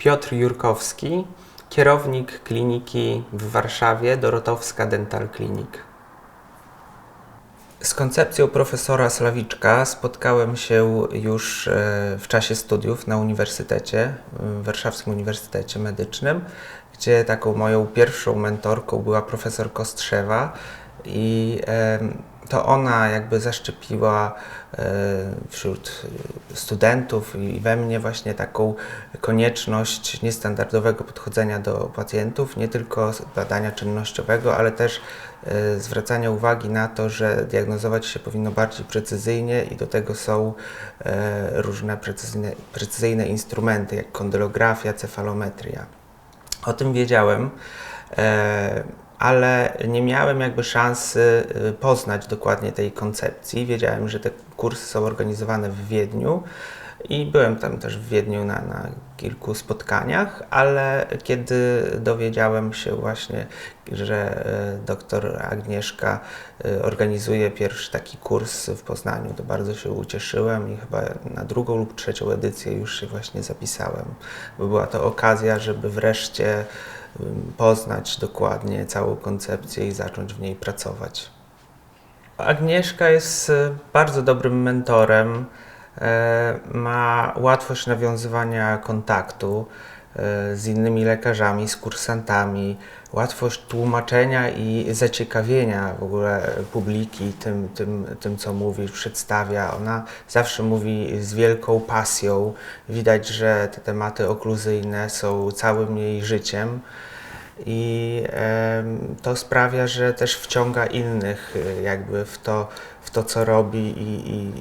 Piotr Jurkowski, kierownik kliniki w Warszawie Dorotowska Dental Clinic. Z koncepcją profesora Slawiczka spotkałem się już e, w czasie studiów na uniwersytecie, Warszawskim Uniwersytecie Medycznym, gdzie taką moją pierwszą mentorką była profesor Kostrzewa i to ona jakby zaszczepiła e, wśród studentów i we mnie właśnie taką konieczność niestandardowego podchodzenia do pacjentów, nie tylko badania czynnościowego, ale też e, zwracania uwagi na to, że diagnozować się powinno bardziej precyzyjnie i do tego są e, różne precyzyjne, precyzyjne instrumenty, jak kondylografia, cefalometria. O tym wiedziałem, ale nie miałem jakby szansy y, poznać dokładnie tej koncepcji. Wiedziałem, że te kursy są organizowane w Wiedniu i byłem tam też w Wiedniu na, na kilku spotkaniach, ale kiedy dowiedziałem się właśnie, że y, doktor Agnieszka y, organizuje pierwszy taki kurs w Poznaniu, to bardzo się ucieszyłem i chyba na drugą lub trzecią edycję już się właśnie zapisałem, bo była to okazja, żeby wreszcie poznać dokładnie całą koncepcję i zacząć w niej pracować. Agnieszka jest e, bardzo dobrym mentorem, e, ma łatwość nawiązywania kontaktu z innymi lekarzami, z kursantami, łatwość tłumaczenia i zaciekawienia w ogóle publiki tym, tym, tym co mówi, przedstawia. Ona zawsze mówi z wielką pasją. Widać, że te tematy okluzyjne są całym jej życiem. I to sprawia, że też wciąga innych y, jakby w to, w to co robi i, i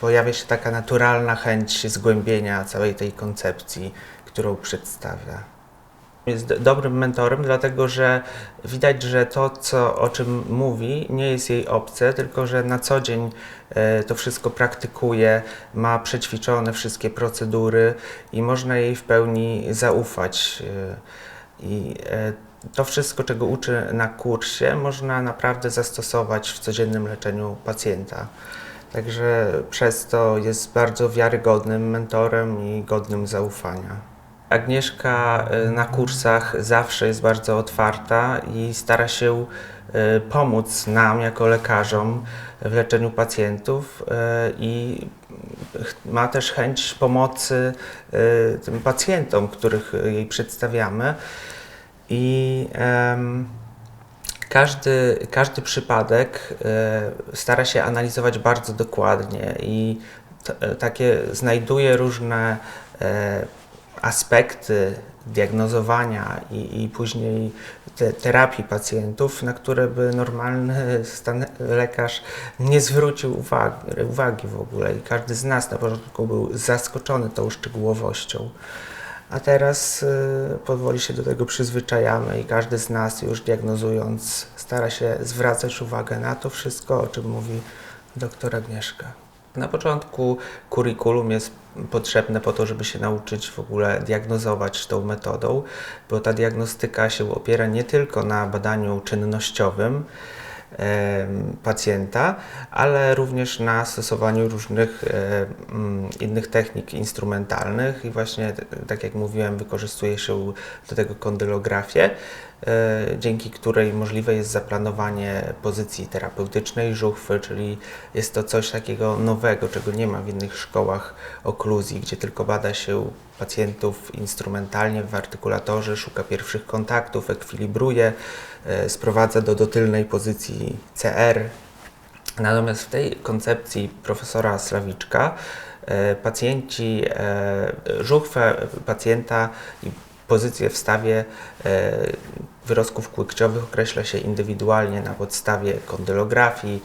pojawia się taka naturalna chęć zgłębienia całej tej koncepcji, którą przedstawia. Jest do- dobrym mentorem, dlatego że widać, że to, co, o czym mówi, nie jest jej obce, tylko że na co dzień e, to wszystko praktykuje, ma przećwiczone wszystkie procedury i można jej w pełni zaufać. e, I e, to wszystko, czego uczy na kursie, można naprawdę zastosować w codziennym leczeniu pacjenta. Także przez to jest bardzo wiarygodnym mentorem i godnym zaufania. Agnieszka y, na kursach zawsze jest bardzo otwarta i stara się y, pomóc nam jako lekarzom w leczeniu pacjentów y, i ma też chęć pomocy tym pacjentom, których jej przedstawiamy. I każdy, każdy przypadek stara się analizować bardzo dokładnie i takie znajduje różne e, aspekty diagnozowania i, i później te, terapii pacjentów, na które by normalny stan, lekarz nie zwrócił uwagi, uwagi w ogóle. I każdy z nas na początku był zaskoczony tą szczegółowością. A teraz y, powoli się do tego przyzwyczajamy i każdy z nas już diagnozując stara się zwracać uwagę na to wszystko, o czym mówi doktor Agnieszka. Na początku kurikulum jest potrzebne po to, żeby się nauczyć w ogóle diagnozować tą metodą, bo ta diagnostyka się opiera nie tylko na badaniu czynnościowym, pacjenta, ale również na stosowaniu różnych e, mm, innych technik instrumentalnych i właśnie, tak jak mówiłem, wykorzystuje się do tego kondylografię, dzięki której możliwe jest zaplanowanie pozycji terapeutycznej żuchwy, czyli jest to coś takiego nowego, czego nie ma w innych szkołach okluzji, gdzie tylko bada się pacjentów instrumentalnie w artykulatorze, szuka pierwszych kontaktów, ekwilibruje, e, sprowadza do dotylnej pozycji CR. Natomiast w tej koncepcji profesora Slawiczka e, pacjenci, e, żuchwę pacjenta pozycję w stawie e, wyrostków kłykciowych określa się indywidualnie na podstawie kondylografii,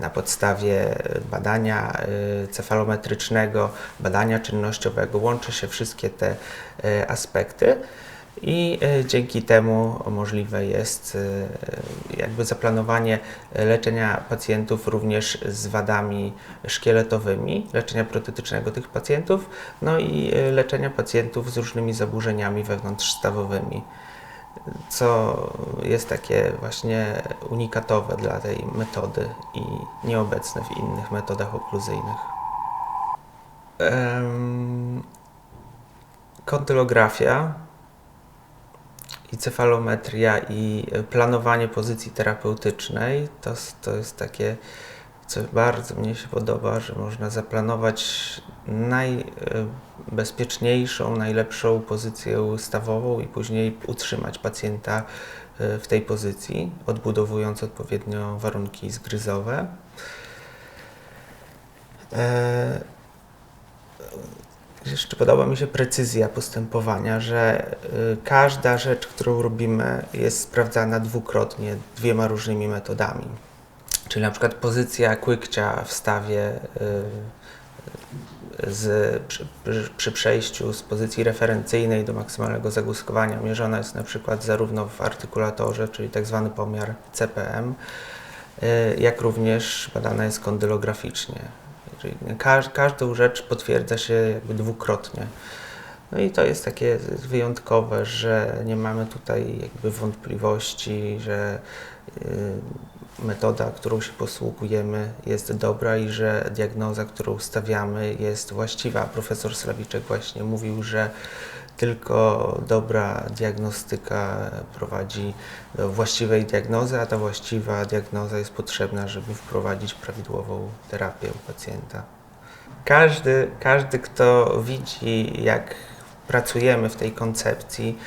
na podstawie badania e, cefalometrycznego, badania czynnościowego. Łączy się wszystkie te e, aspekty i e, dzięki temu możliwe jest e, jakby zaplanowanie leczenia pacjentów również z wadami szkieletowymi, leczenia protetycznego tych pacjentów, no i e, leczenia pacjentów z różnymi zaburzeniami wewnątrzstawowymi, co jest takie właśnie unikatowe dla tej metody i nieobecne w innych metodach okluzyjnych. Kontylografia i cefalometria i planowanie pozycji terapeutycznej to, to jest takie, co bardzo mnie się podoba, że można zaplanować najbezpieczniejszą, najlepszą pozycję stawową i później utrzymać pacjenta e, w tej pozycji, odbudowując odpowiednio warunki zgryzowe. E, jeszcze podoba mi się precyzja postępowania, że y, każda rzecz, którą robimy, jest sprawdzana dwukrotnie dwiema różnymi metodami. Czyli na przykład pozycja kłykcia w stawie y, z, przy, przy, przejściu z pozycji referencyjnej do maksymalnego zagłuskowania mierzona jest na przykład zarówno w artykulatorze, czyli tak zwany pomiar CPM, y, jak również badana jest kondylograficznie. Czyli każdą rzecz potwierdza się jakby dwukrotnie. No i to jest takie wyjątkowe, że nie mamy tutaj jakby wątpliwości, że y, metoda, którą się posługujemy jest dobra i że diagnoza, którą stawiamy jest właściwa. Profesor Slawiczek właśnie mówił, że tylko dobra diagnostyka prowadzi do właściwej diagnozy, a ta właściwa diagnoza jest potrzebna, żeby wprowadzić prawidłową terapię u pacjenta. Każdy, każdy kto widzi, jak pracujemy w tej koncepcji,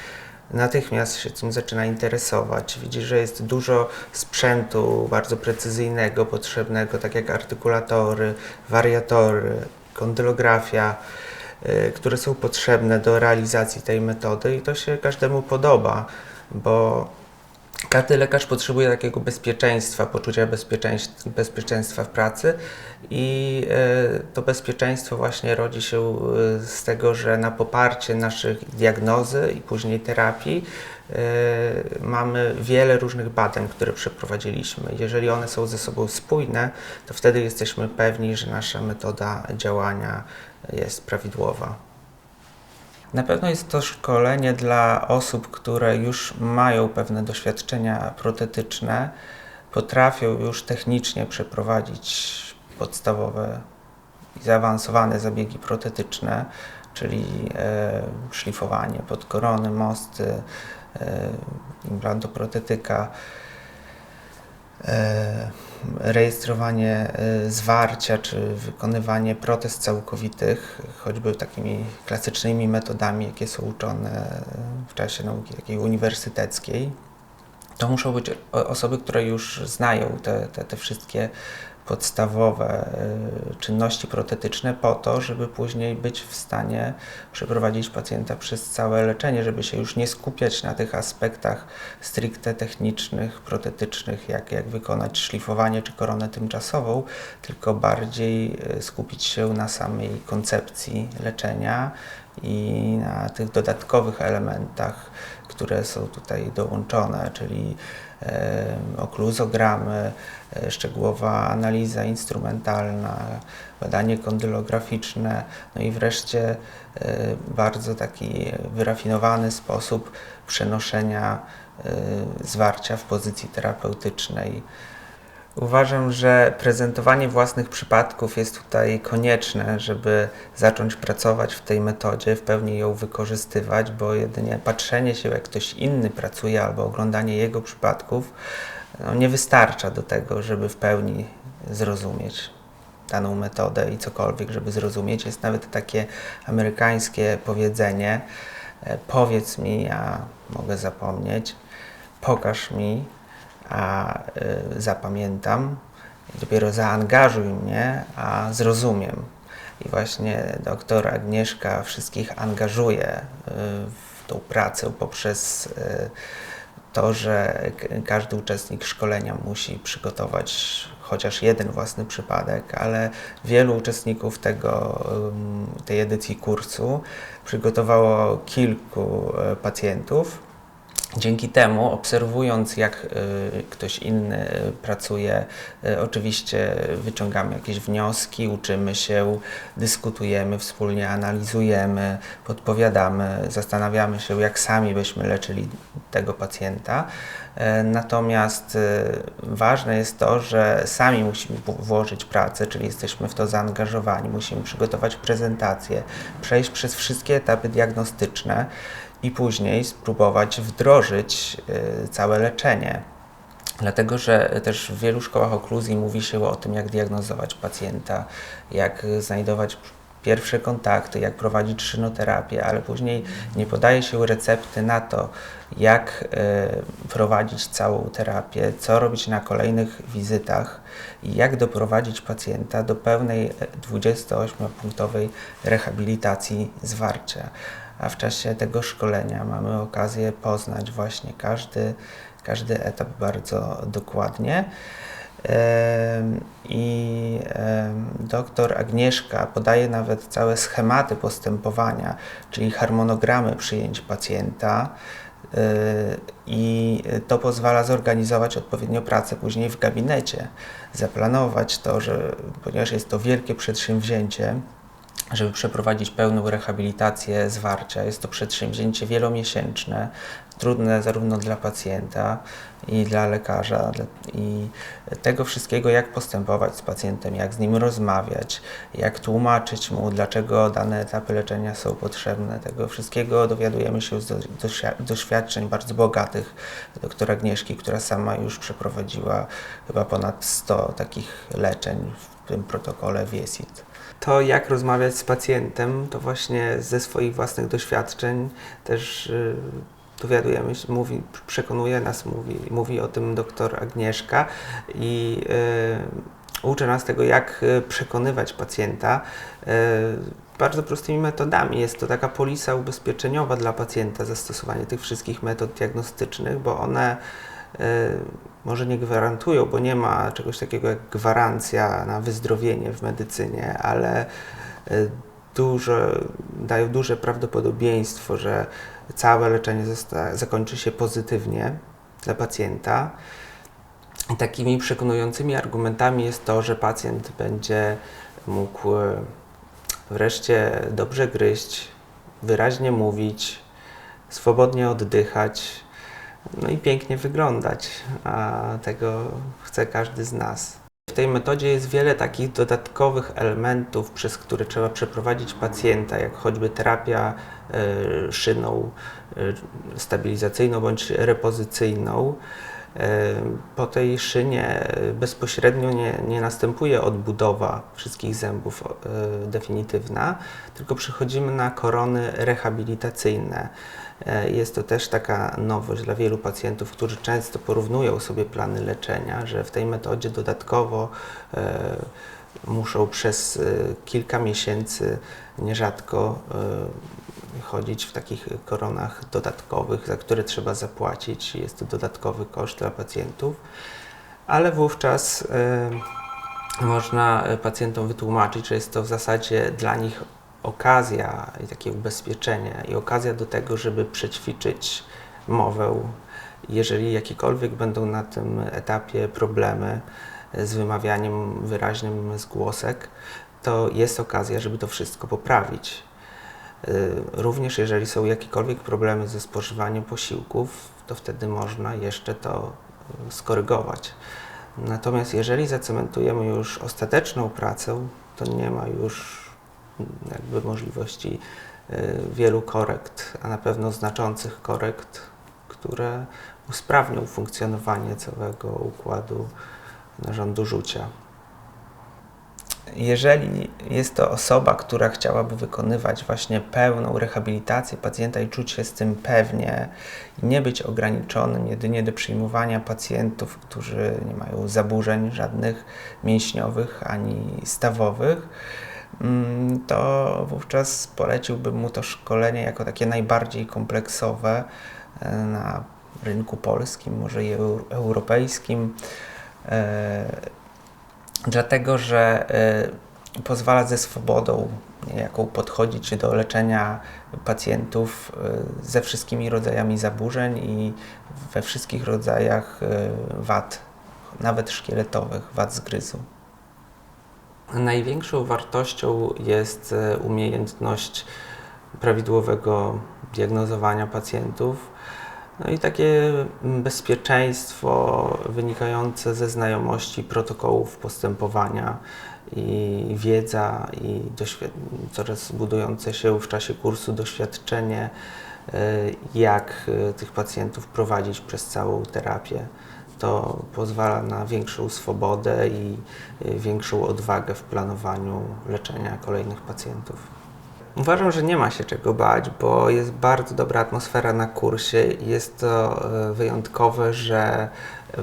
natychmiast się tym zaczyna interesować. Widzi, że jest dużo sprzętu bardzo precyzyjnego, potrzebnego, tak jak artykulatory, wariatory, kondylografia które są potrzebne do realizacji tej metody i to się każdemu podoba, bo każdy lekarz potrzebuje takiego bezpieczeństwa, poczucia bezpieczeństwa, bezpieczeństwa w pracy i y, to bezpieczeństwo właśnie rodzi się y, z tego, że na poparcie naszych diagnozy i później terapii mamy wiele różnych badań, które przeprowadziliśmy. Jeżeli one są ze sobą spójne, to wtedy jesteśmy pewni, że nasza metoda działania jest prawidłowa. Na pewno jest to szkolenie dla osób, które już mają pewne doświadczenia protetyczne, potrafią już technicznie przeprowadzić podstawowe i zaawansowane zabiegi protetyczne, czyli e, szlifowanie podkorony, mosty, e, implantoprotetyka, e, rejestrowanie e, zwarcia czy wykonywanie protez całkowitych, choćby takimi klasycznymi metodami, jakie są uczone w czasie nauki takiej uniwersyteckiej, to muszą być osoby, które już znają te, te, te wszystkie podstawowe y, czynności protetyczne po to, żeby później być w stanie przeprowadzić pacjenta przez całe leczenie, żeby się już nie skupiać na tych aspektach stricte technicznych, protetycznych, jak, jak wykonać szlifowanie czy koronę tymczasową, tylko bardziej y, skupić się na samej koncepcji leczenia i na tych dodatkowych elementach, które są tutaj dołączone, czyli okluzogramy, e, szczegółowa analiza instrumentalna, badanie kondylograficzne, no i wreszcie e, bardzo taki wyrafinowany sposób przenoszenia e, zwarcia w pozycji terapeutycznej. Uważam, że prezentowanie własnych przypadków jest tutaj konieczne, żeby zacząć pracować w tej metodzie, w pełni ją wykorzystywać, bo jedynie patrzenie się, jak ktoś inny pracuje, albo oglądanie jego przypadków no, nie wystarcza do tego, żeby w pełni zrozumieć daną metodę i cokolwiek, żeby zrozumieć. Jest nawet takie amerykańskie powiedzenie: e, powiedz mi, ja mogę zapomnieć, pokaż mi, a y, zapamiętam, dopiero zaangażuj mnie, a zrozumiem. I właśnie doktor Agnieszka wszystkich angażuje y, w tą pracę poprzez y, to, że każdy uczestnik szkolenia musi przygotować chociaż jeden własny przypadek, ale wielu uczestników tego, tej edycji kursu przygotowało kilku pacjentów Dzięki temu, obserwując jak y, ktoś inny pracuje, y, oczywiście wyciągamy jakieś wnioski, uczymy się, dyskutujemy wspólnie, analizujemy, podpowiadamy, zastanawiamy się, jak sami byśmy leczyli tego pacjenta. E, Natomiast y, ważne jest to, że sami musimy włożyć pracę, czyli jesteśmy w to zaangażowani, musimy przygotować prezentację, przejść przez wszystkie etapy diagnostyczne i później spróbować wdrożyć y, całe leczenie. Dlatego, że też w wielu szkołach okluzji mówi się o tym, jak diagnozować pacjenta, jak znajdować pierwsze kontakty, jak prowadzić szynoterapię, ale później nie podaje się recepty na to, jak y, prowadzić całą terapię, co robić na kolejnych wizytach i jak doprowadzić pacjenta do pełnej e, 28-punktowej rehabilitacji zwarcia. A w czasie tego szkolenia mamy okazję poznać właśnie każdy, każdy etap bardzo dokładnie. I doktor Agnieszka podaje nawet całe schematy postępowania, czyli harmonogramy przyjęć pacjenta. y, I to pozwala zorganizować odpowiednio pracę później w gabinecie, zaplanować to, że ponieważ jest to wielkie przedsięwzięcie, żeby przeprowadzić pełną rehabilitację zwarcia. Jest to przedsięwzięcie wielomiesięczne, trudne zarówno dla pacjenta i dla lekarza. I tego wszystkiego, jak postępować z pacjentem, jak z nim rozmawiać, jak tłumaczyć mu, dlaczego dane etapy leczenia są potrzebne. Tego wszystkiego dowiadujemy się z do- doświ- doświadczeń bardzo bogatych doktora Agnieszki, która sama już przeprowadziła chyba ponad 100 takich leczeń w tym protokole WIESIT to, jak rozmawiać z pacjentem, to właśnie ze swoich własnych doświadczeń też y, dowiadujemy się, mówi, przekonuje nas, mówi, mówi o tym doktor Agnieszka i y, uczy nas tego, jak y, przekonywać pacjenta bardzo prostymi metodami. Jest to taka polisa ubezpieczeniowa dla pacjenta, zastosowanie tych wszystkich metod diagnostycznych, bo one może nie gwarantują, bo nie ma czegoś takiego jak gwarancja na wyzdrowienie w medycynie, ale duże, dają duże prawdopodobieństwo, że całe leczenie zakończy się pozytywnie dla pacjenta. I takimi przekonującymi argumentami jest to, że pacjent będzie mógł e, wreszcie dobrze gryźć, wyraźnie mówić, swobodnie oddychać, no i pięknie wyglądać, a tego chce każdy z nas. W tej metodzie jest wiele takich dodatkowych elementów, przez które trzeba przeprowadzić pacjenta, jak choćby terapia e, szyną e, stabilizacyjną bądź repozycyjną. E, Po tej szynie e, bezpośrednio nie, nie następuje odbudowa wszystkich zębów e, definitywna, tylko przechodzimy na korony rehabilitacyjne. Jest to też taka nowość dla wielu pacjentów, którzy często porównują sobie plany leczenia, że w tej metodzie dodatkowo muszą przez e, kilka miesięcy nierzadko e, chodzić w takich koronach dodatkowych, za które trzeba zapłacić. Jest to dodatkowy koszt dla pacjentów, ale wówczas e, można pacjentom wytłumaczyć, że jest to w zasadzie dla nich okazja i takie ubezpieczenie i okazja do tego, żeby przećwiczyć mowę. Jeżeli jakiekolwiek będą na tym etapie problemy z wymawianiem wyraźnym zgłosek, to jest okazja, żeby to wszystko poprawić. Y, Również jeżeli są jakiekolwiek problemy ze spożywaniem posiłków, to wtedy można jeszcze to y, skorygować. Natomiast jeżeli zacementujemy już ostateczną pracę, to nie ma już jakby możliwości y, wielu korekt, a na pewno znaczących korekt, które usprawnią funkcjonowanie całego układu narządu rzucia. Jeżeli jest to osoba, która chciałaby wykonywać właśnie pełną rehabilitację pacjenta i czuć się z tym pewnie i nie być ograniczonym jedynie do przyjmowania pacjentów, którzy nie mają zaburzeń żadnych mięśniowych ani stawowych, mm, to wówczas poleciłbym mu to szkolenie jako takie najbardziej kompleksowe e, na rynku polskim, może i eu- europejskim. E, Dlatego, że pozwala ze swobodą jaką podchodzić do leczenia pacjentów y, ze wszystkimi rodzajami zaburzeń i we wszystkich rodzajach wad, nawet szkieletowych, wad zgryzu. Największą wartością jest umiejętność prawidłowego diagnozowania pacjentów, no i takie bezpieczeństwo wynikające ze znajomości protokołów postępowania i wiedza i coraz budujące się w czasie kursu doświadczenie, e, jak e, tych pacjentów prowadzić przez całą terapię. To pozwala na większą swobodę i e, większą odwagę w planowaniu leczenia kolejnych pacjentów. Uważam, że nie ma się czego bać, bo jest bardzo dobra atmosfera na kursie. Jest to e, wyjątkowe, że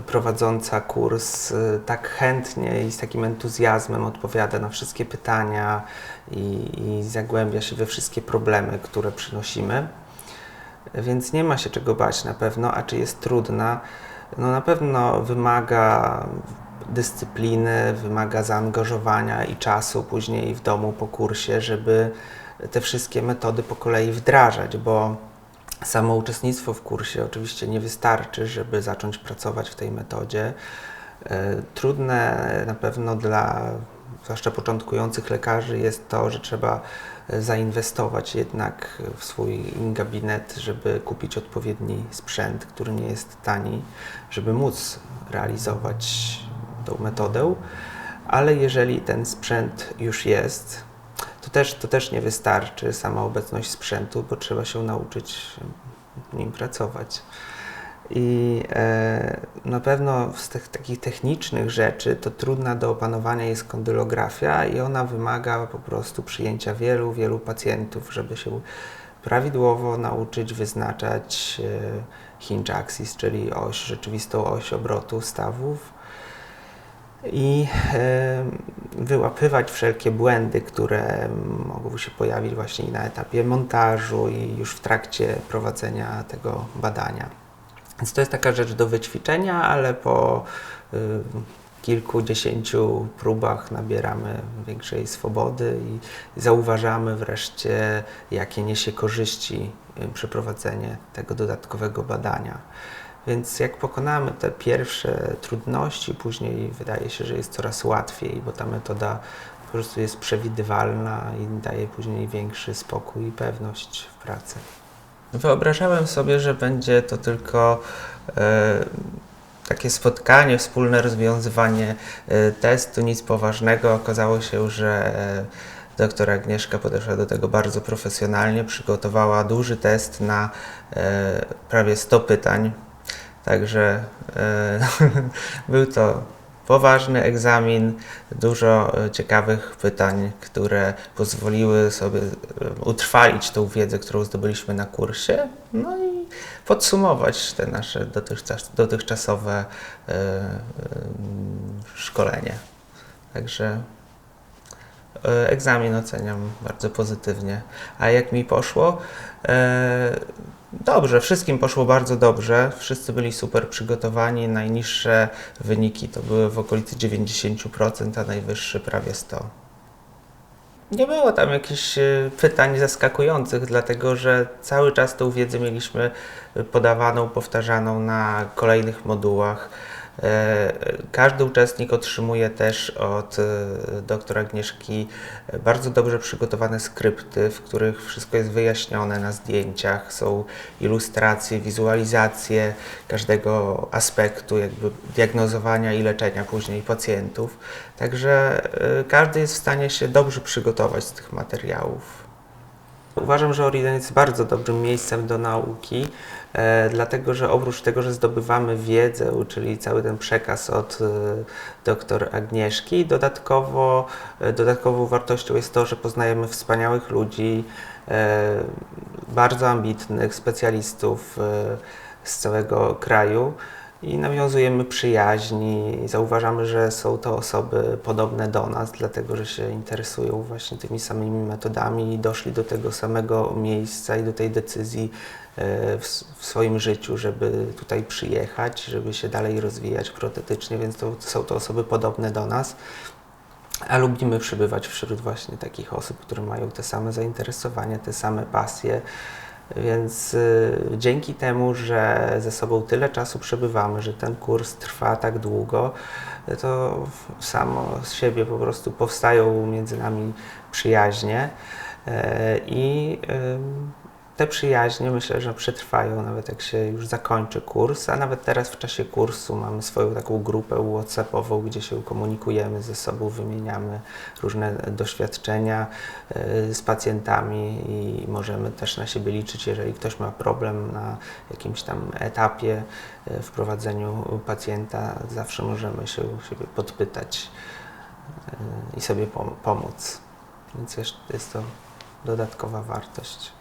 prowadząca kurs e, tak chętnie i z takim entuzjazmem odpowiada na wszystkie pytania i, i zagłębia się we wszystkie problemy, które przynosimy. Więc nie ma się czego bać na pewno, a czy jest trudna? No na pewno wymaga dyscypliny, wymaga zaangażowania i czasu później w domu po kursie, żeby te wszystkie metody po kolei wdrażać, bo samo uczestnictwo w kursie oczywiście nie wystarczy, żeby zacząć pracować w tej metodzie. E, trudne na pewno dla zwłaszcza początkujących lekarzy jest to, że trzeba zainwestować jednak w swój gabinet, żeby kupić odpowiedni sprzęt, który nie jest tani, żeby móc realizować tą metodę. Ale jeżeli ten sprzęt już jest, to też, to też nie wystarczy sama obecność sprzętu, bo trzeba się nauczyć nim pracować. I e, na pewno z tych takich technicznych rzeczy to trudna do opanowania jest kondylografia i ona wymaga po prostu przyjęcia wielu, wielu pacjentów, żeby się prawidłowo nauczyć wyznaczać e, hinge axis, czyli oś, rzeczywistą oś obrotu stawów i wyłapywać wszelkie błędy, które mogą się pojawić właśnie na etapie montażu i już w trakcie prowadzenia tego badania. Więc to jest taka rzecz do wyćwiczenia, ale po kilkudziesięciu próbach nabieramy większej swobody i zauważamy wreszcie, jakie niesie korzyści przeprowadzenie tego dodatkowego badania. Więc jak pokonamy te pierwsze trudności, później wydaje się, że jest coraz łatwiej, bo ta metoda po prostu jest przewidywalna i daje później większy spokój i pewność w pracy. Wyobrażałem sobie, że będzie to tylko e, takie spotkanie, wspólne rozwiązywanie e, testu, nic poważnego. Okazało się, że e, doktor Agnieszka podeszła do tego bardzo profesjonalnie, przygotowała duży test na e, prawie 100 pytań Także e, był to poważny egzamin, dużo e, ciekawych pytań, które pozwoliły sobie e, utrwalić tą wiedzę, którą zdobyliśmy na kursie, no i podsumować te nasze dotychczas, dotychczasowe szkolenie. Także egzamin oceniam bardzo pozytywnie. A jak mi poszło? Dobrze, wszystkim poszło bardzo dobrze. Wszyscy byli super przygotowani. Najniższe wyniki to były w okolicy 90%, a najwyższe prawie 100%. Nie było tam jakichś e, pytań zaskakujących, dlatego że cały czas tą wiedzę mieliśmy podawaną, powtarzaną na kolejnych modułach. Każdy uczestnik otrzymuje też od e, doktora Agnieszki bardzo dobrze przygotowane skrypty, w których wszystko jest wyjaśnione na zdjęciach. Są ilustracje, wizualizacje każdego aspektu jakby diagnozowania i leczenia później pacjentów. Także e, każdy jest w stanie się dobrze przygotować z tych materiałów. Uważam, że Oriden jest bardzo dobrym miejscem do nauki, e, dlatego że oprócz tego, że zdobywamy wiedzę, czyli cały ten przekaz od e, dr Agnieszki, dodatkowo, e, dodatkową wartością jest to, że poznajemy wspaniałych ludzi, e, bardzo ambitnych specjalistów e, z całego kraju i nawiązujemy przyjaźni, zauważamy, że są to osoby podobne do nas, dlatego że się interesują właśnie tymi samymi metodami i doszli do tego samego miejsca i do tej decyzji e, w, w swoim życiu, żeby tutaj przyjechać, żeby się dalej rozwijać protetycznie, więc to, są to osoby podobne do nas. A lubimy przybywać wśród właśnie takich osób, które mają te same zainteresowania, te same pasje. Więc y, dzięki temu, że ze sobą tyle czasu przebywamy, że ten kurs trwa tak długo, to samo z siebie po prostu powstają między nami przyjaźnie. E, I ym, te przyjaźnie myślę, że przetrwają nawet jak się już zakończy kurs, a nawet teraz w czasie kursu mamy swoją taką grupę WhatsAppową, gdzie się komunikujemy ze sobą, wymieniamy różne doświadczenia e, z pacjentami i możemy też na siebie liczyć, jeżeli ktoś ma problem na jakimś tam etapie e, w prowadzeniu pacjenta, zawsze możemy się siebie podpytać e, i sobie pom- pomóc. Więc jest to dodatkowa wartość.